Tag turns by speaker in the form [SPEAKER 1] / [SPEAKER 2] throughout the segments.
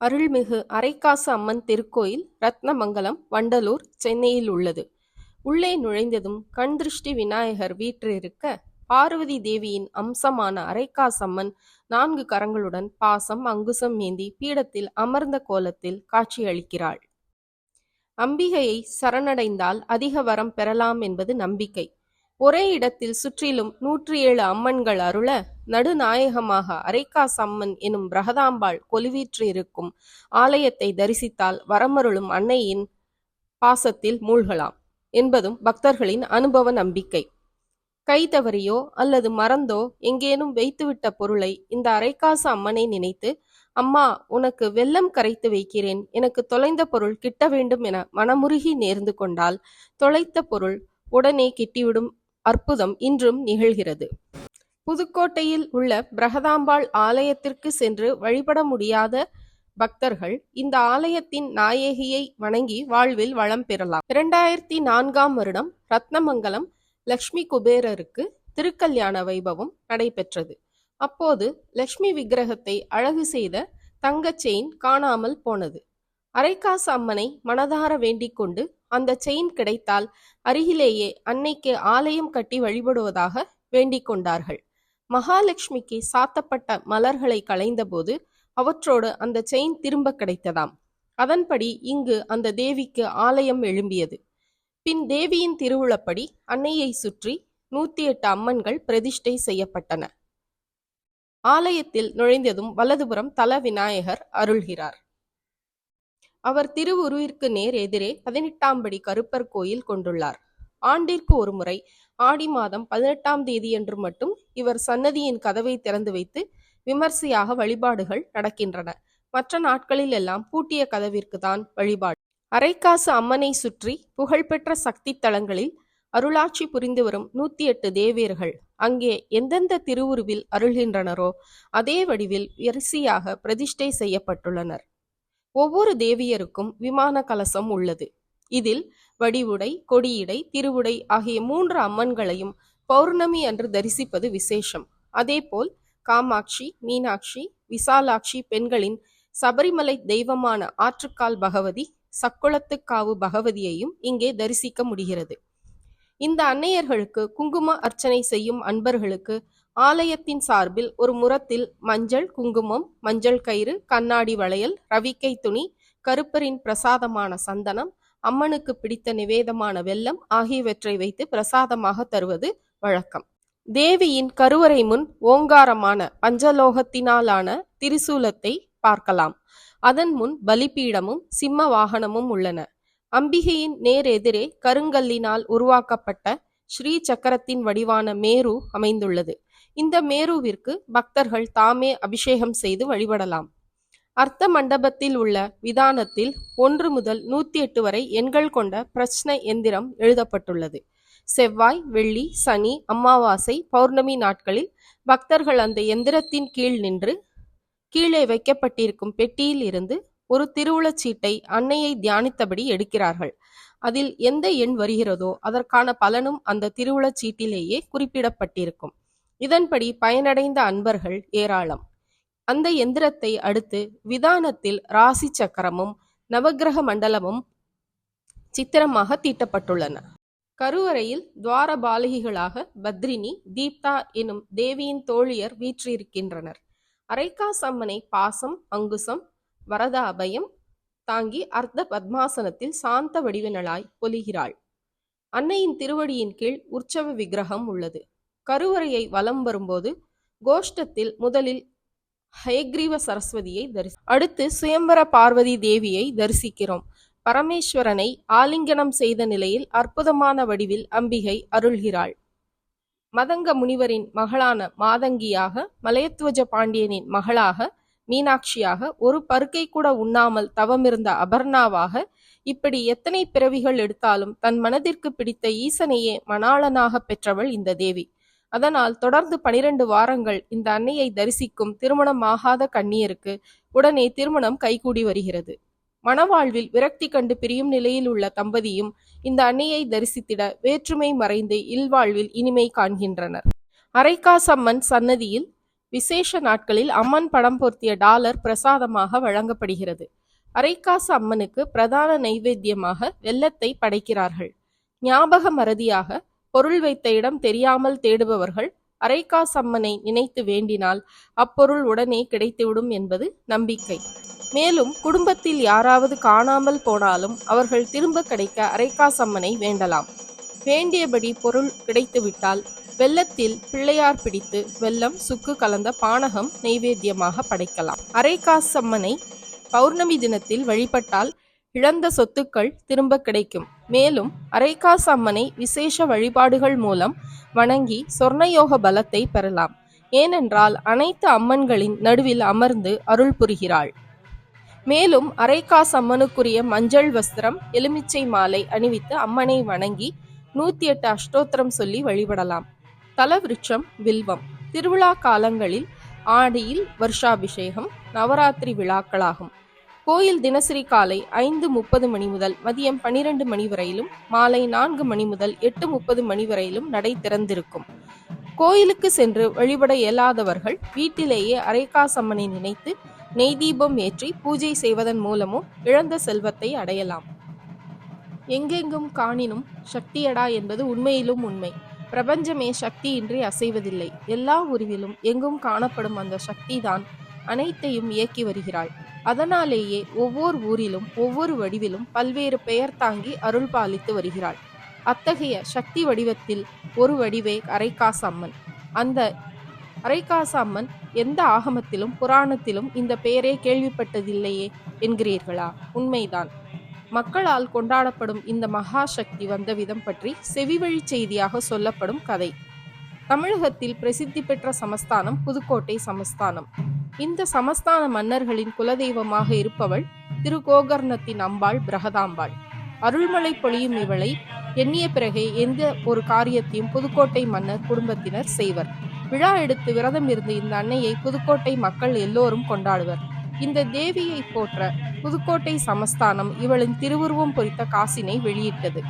[SPEAKER 1] அருள்மிகு அரைக்காசு அம்மன் திருக்கோயில் ரத்னமங்கலம் வண்டலூர் சென்னையில் உள்ளது. உள்ளே நுழைந்ததும் கண் திருஷ்டி விநாயகர் வீற்றிருக்க பார்வதி தேவியின் அம்சமான அரைக்காசம்மன் நான்கு கரங்களுடன் பாசம் அங்குசம் ஏந்தி பீடத்தில் அமர்ந்த கோலத்தில் காட்சியளிக்கிறாள். அம்பிகையை சரணடைந்தால் அதிக வரம் பெறலாம் என்பது நம்பிக்கை. ஒரே இடத்தில் சுற்றிலும் நூற்றி ஏழு அம்மன்கள் அருள நடுநாயகமாக அரைக்காஸ் அம்மன் எனும் பிரகதாம்பாள் கொலுவீற்று இருக்கும் ஆலயத்தை தரிசித்தால் வரமருளும் அன்னையின் பாசத்தில் மூழ்கலாம் என்பதும் பக்தர்களின் அனுபவ நம்பிக்கை. கை தவறியோ அல்லது மறந்தோ எங்கேனும் வைத்துவிட்ட பொருளை இந்த அரைக்காசு அம்மனை நினைத்து அம்மா உனக்கு வெள்ளம் கரைத்து வைக்கிறேன். எனக்கு தொலைந்த பொருள் கிட்ட வேண்டும் என மனமுருகி நேர்ந்து கொண்டால் தொலைத்த பொருள் உடனே கிட்டிவிடும் அற்புதம் இன்றும் நிகழ்கிறது. புதுக்கோட்டையில் உள்ள பிரகதாம்பாள் ஆலயத்திற்கு சென்று வழிபட முடியாத பக்தர்கள் இந்த ஆலயத்தின் நாயகியை வணங்கி வாழ்வில் வளம் பெறலாம். இரண்டாயிரத்தி நான்காம் வருடம் ரத்னமங்கலம் லக்ஷ்மி குபேரருக்கு திருக்கல்யாண வைபவம் நடைபெற்றது. அப்போது லக்ஷ்மி விக்கிரகத்தை அழகு செய்த தங்கச் செயின் காணாமல் போனது. அரைக்காசு அம்மனை மனதார வேண்டிக் கொண்டு அந்த செயின் கிடைத்தால் அருகிலேயே அன்னைக்கு ஆலயம் கட்டி வழிபடுவதாக வேண்டிக் கொண்டார்கள். மகாலட்சுமிக்கு சாத்தப்பட்ட மலர்களை களைந்தபோது அவற்றோடு அந்த செயின் திரும்ப கிடைத்ததாம். அதன்படி இங்கு அந்த தேவிக்கு ஆலயம் எழும்பியது. பின் தேவியின் திருவுளப்படி அன்னையை சுற்றி நூத்தி எட்டு அம்மன்கள் பிரதிஷ்டை செய்யப்பட்டன. ஆலயத்தில் நுழைந்ததும் வலதுபுறம் தல விநாயகர் அருள்கிறார். அவர் திருவுருவிற்கு நேர் எதிரே பதினெட்டாம் படி கருப்பர் கோயில் கொண்டுள்ளார். ஆண்டிற்கு ஒரு முறை ஆடி மாதம் பதினெட்டாம் தேதியன்று மட்டும் இவர் சன்னதியின் கதவை திறந்து வைத்து விமர்சையாக வழிபாடுகள் நடக்கின்றன. மற்ற நாட்களில் எல்லாம் பூட்டிய கதவிற்கு தான் வழிபாடு. அரைக்காசு அம்மனை சுற்றி புகழ்பெற்ற சக்தி தலங்களில் அருளாட்சி புரிந்து வரும் நூத்தி எட்டு தேவியர்கள் அங்கே எந்தெந்த திருவுருவில் அருள்கின்றனரோ அதே வடிவில் வரிசையாக பிரதிஷ்டை செய்யப்பட்டுள்ளனர். ஒவ்வொரு தேவியருக்கும் விமான கலசம் உள்ளது. இதில் வடிவுடை கொடியுடை திருவுடை ஆகிய மூன்று அம்மன்களையும் பௌர்ணமி அன்று தரிசிப்பது விசேஷம். அதேபோல் காமாட்சி மீனாட்சி விசாலாட்சி பெண்களின் சபரிமலை தெய்வமான ஆற்றுக்கால் பகவதி சக்குளத்துக்காவு பகவதியையும் இங்கே தரிசிக்க முடிகிறது. இந்த அன்னையர்களுக்கு குங்கும அர்ச்சனை செய்யும் அன்பர்களுக்கு ஆலயத்தின் சார்பில் ஒரு முரத்தில் மஞ்சள் குங்குமம் மஞ்சள் கயிறு கண்ணாடி வளையல் ரவிக்கை துணி கருப்பரின் பிரசாதமான சந்தனம் அம்மனுக்கு பிடித்த நிவேதமான வெல்லம் ஆகியவற்றை வைத்து பிரசாதமாக தருவது வழக்கம். தேவியின் கருவறை முன் ஓங்காரமான பஞ்சலோகத்தினாலான திரிசூலத்தை பார்க்கலாம். அதன் முன் பலிபீடமும் சிம்ம வாகனமும் உள்ளன. அம்பிகையின் நேர் எதிரே கருங்கல்லினால் உருவாக்கப்பட்ட ஸ்ரீ சக்கரத்தின் வடிவான மேரு அமைந்துள்ளது. இந்த மேருவிற்கு பக்தர்கள் தாமே அபிஷேகம் செய்து வழிபடலாம். அர்த்த மண்டபத்தில் உள்ள விதானத்தில் ஒன்று முதல் நூத்தி எட்டு வரை எண்கள் கொண்ட பிரச்சனை எந்திரம் எழுதப்பட்டுள்ளது. செவ்வாய் வெள்ளி சனி அமாவாசை பௌர்ணமி நாட்களில் பக்தர்கள் அந்த எந்திரத்தின் கீழ் நின்று கீழே வைக்கப்பட்டிருக்கும் பெட்டியில் இருந்து ஒரு திருவுளச் சீட்டை அன்னையை தியானித்தபடி எடுக்கிறார்கள். அதில் எந்த எண் வருகிறதோ அதற்கான பலனும் அந்த திருவுளச் சீட்டிலேயே குறிப்பிடப்பட்டிருக்கும். இதன்படி பயனடைந்த அன்பர்கள் ஏராளம். அந்த எந்திரத்தை அடுத்து விதானத்தில் ராசி சக்கரமும் நவக்கிரக மண்டலமும் சித்திரமாக தீட்டப்பட்டுள்ளன. கருவறையில் துவார பாலகிகளாக பத்ரினி தீப்தா எனும் தேவியின் தோழியர் வீற்றிருக்கின்றனர். அரைக்காஸ் அம்மனை பாசம் அங்குசம் வரத அபயம் தாங்கி அர்த்த பத்மாசனத்தில் சாந்த வடிவினளாய் பொலிகிறாள். அன்னையின் திருவடியின் கீழ் உற்சவ விக்கிரகம் உள்ளது. கருவறையை வலம் வரும்போது கோஷ்டத்தில் முதலில் ஹயக்ரீவ சரஸ்வதியை தரிசி அடுத்து சுயம்பர பார்வதி தேவியை தரிசிக்கிறோம். பரமேஸ்வரனை ஆலிங்கனம் செய்த நிலையில் அற்புதமான வடிவில் அம்பிகை அருள்கிறாள். மதங்க முனிவரின் மகளான மாதங்கியாக மலையத்வஜ பாண்டியனின் மகளாக மீனாட்சியாக ஒரு பருக்கை கூட உண்ணாமல் தவமிருந்த அபர்ணாவாக இப்படி எத்தனை பிறவிகள் எடுத்தாலும் தன் மனதிற்கு பிடித்த ஈசனையே மணாளனாக பெற்றவள் இந்த தேவி. அதனால் தொடர்ந்து பனிரெண்டு வாரங்கள் இந்த அன்னையை தரிசிக்கும் திருமணமாகாத கண்ணியருக்கு உடனே திருமணம் கைகூடி வருகிறது. மணவாழ்வில் விரக்தி கண்டு பிரியும் நிலையில் உள்ள தம்பதியும் இந்த அன்னையை தரிசித்திட வேற்றுமை மறைந்து இல்வாழ்வில் இனிமை காண்கின்றனர். அரைக்காசம்மன் சன்னதியில் விசேஷ நாட்களில் அம்மன் படம் பொருத்திய டாலர் பிரசாதமாக வழங்கப்படுகிறது. அரைக்காசு அம்மனுக்கு பிரதான நைவேத்தியமாக வெள்ளத்தை படைக்கிறார்கள். ஞாபக மறதியாக பொருள் வைத்த இடம் தெரியாமல் தேடுபவர்கள் அரைக்காசம்மனை நினைத்து வேண்டினால் அப்பொருள் உடனே கிடைத்துவிடும் என்பது நம்பிக்கை. மேலும் குடும்பத்தில் யாராவது காணாமல் போனாலும் அவர்கள் திரும்ப கிடைக்க அரைக்காசம்மனை வேண்டலாம். வேண்டியபடி பொருள் கிடைத்துவிட்டால் வெள்ளத்தில் பிள்ளையார் பிடித்து வெள்ளம் சுக்கு கலந்த பானகம் நைவேத்தியமாக படைக்கலாம். அரைக்காசம்மனை பௌர்ணமி தினத்தில் வழிபட்டால் இழந்த சொத்துக்கள் திரும்ப கிடைக்கும். மேலும் அரைக்காசு அம்மனை விசேஷ வழிபாடுகள் மூலம் வணங்கி சொர்ணயோக பலத்தை பெறலாம். ஏனென்றால் அனைத்து அம்மன்களின் நடுவில் அமர்ந்து அருள் புரிகிறாள். மேலும் அரைக்காசு அம்மனுக்குரிய மஞ்சள் வஸ்திரம் எலுமிச்சை மாலை அணிவித்து அம்மனை வணங்கி நூத்தி எட்டு அஷ்டோத்திரம் சொல்லி வழிபடலாம். தலவிருட்சம் வில்வம். திருவிழா காலங்களில் ஆடியில் வருஷாபிஷேகம் நவராத்திரி விழாக்களாகும். கோயில் தினசரி காலை ஐந்து முப்பது மணி முதல் மதியம் பனிரெண்டு மணி வரையிலும் மாலை நான்கு மணி முதல் எட்டு முப்பது மணி வரையிலும் நடை திறந்திருக்கும். கோயிலுக்கு சென்று வழிபட இயலாதவர்கள் வீட்டிலேயே அரைக்காசம்மனை நினைத்து நெய் தீபம் ஏற்றி பூஜை செய்வதன் மூலமும் இழந்த செல்வத்தை அடையலாம். எங்கெங்கும் காணினும் சக்தியடா என்பது உண்மையிலும் உண்மை. பிரபஞ்சமே சக்தியின்றி அசைவதில்லை. எல்லா உருவிலும் எங்கும் காணப்படும் அந்த சக்திதான் அனைத்தையும் இயக்கி வருகிறாள். அதனாலேயே ஒவ்வொரு ஊரிலும் ஒவ்வொரு வடிவிலும் பல்வேறு பெயர் தாங்கி அருள் பாலித்து வருகிறாள். அத்தகைய சக்தி வடிவத்தில் ஒரு வடிவே அரைக்காசம்மன். அந்த அரைக்காசம்மன் எந்த ஆகமத்திலும் புராணத்திலும் இந்த பெயரே கேள்விப்பட்டதில்லையே என்கிறீர்களா? உண்மைதான். மக்களால் கொண்டாடப்படும் இந்த மகா சக்தி வந்த விதம் பற்றி செவிவழி செய்தியாக சொல்லப்படும் கதை. தமிழகத்தில் பிரசித்தி பெற்ற சமஸ்தானம் புதுக்கோட்டை சமஸ்தானம். இந்த சமஸ்தான மன்னர்களின் குலதெய்வமாக இருப்பவள் திருகோகர்ணத்தின் அம்பாள் பிரகதாம்பாள். அருள்மலை பொழியும் இவளை எண்ணிய பிறகே எந்த ஒரு காரியத்தையும் புதுக்கோட்டை மன்னர் குடும்பத்தினர் செய்வர். விழா எடுத்து விரதம் இருந்து இந்த அன்னையை புதுக்கோட்டை மக்கள் எல்லோரும் கொண்டாடுவர். இந்த தேவியை போற்ற புதுக்கோட்டை சமஸ்தானம் இவளின் திருவுருவம் பொறித்த காசினை வெளியிட்டது.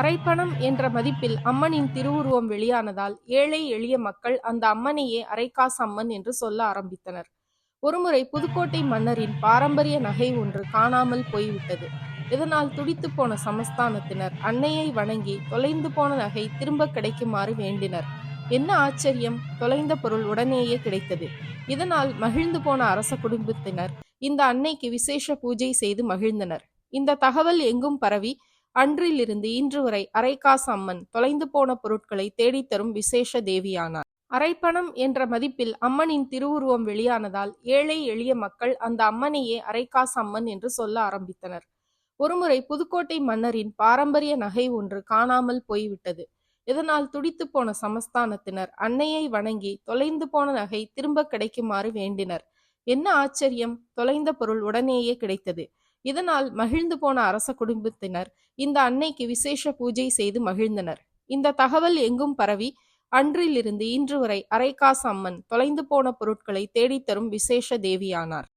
[SPEAKER 1] அரைப்பணம் என்ற மதிப்பில் அம்மனின் திருவுருவம் வெளியானதால் ஏழை எளிய மக்கள் அந்த அம்மனையே அரைக்காசு அம்மன் என்று சொல்ல ஆரம்பித்தனர். ஒருமுறை புதுக்கோட்டை மன்னரின் பாரம்பரிய நகை ஒன்று காணாமல் போய்விட்டது. இதனால் துடித்து போன சமஸ்தானத்தினர் அன்னையை வணங்கி தொலைந்து போன நகை திரும்ப கிடைக்குமாறு வேண்டினர். என்ன ஆச்சரியம்? தொலைந்த பொருள் உடனேயே கிடைத்தது. இதனால் மகிழ்ந்து போன அரச குடும்பத்தினர் இந்த அன்னைக்கு விசேஷ பூஜை செய்து மகிழ்ந்தனர். இந்த தகவல் எங்கும் பரவி அன்றிலிருந்து இன்று வரை அரைக்காசு அம்மன் தொலைந்து போன பொருட்களை தேடித்தரும் விசேஷ தேவியானார். அரைப்பணம் என்ற மதிப்பில் அம்மனின் திருவுருவம் வெளியானதால் ஏழை எளிய மக்கள் அந்த அம்மனையே அரைக்காசு அம்மன் என்று சொல்ல ஆரம்பித்தனர். ஒருமுறை புதுக்கோட்டை மன்னரின் பாரம்பரிய நகை ஒன்று காணாமல் போய்விட்டது. இதனால் துடித்து போன சமஸ்தானத்தினர் அன்னையை வணங்கி தொலைந்து போன நகை திரும்ப கிடைக்குமாறு வேண்டினர். என்ன ஆச்சரியம்! தொலைந்த பொருள் உடனேயே கிடைத்தது. இதனால் மகிழ்ந்து போன அரச குடும்பத்தினர் இந்த அன்னைக்கு விசேஷ பூஜை செய்து மகிழ்ந்தனர். இந்த தகவல் எங்கும் பரவி அன்றிலிருந்து இன்று வரை அரைக்காசு அம்மன் தொலைந்து போன பொருட்களை தேடித்தரும் விசேஷ தேவியானார்.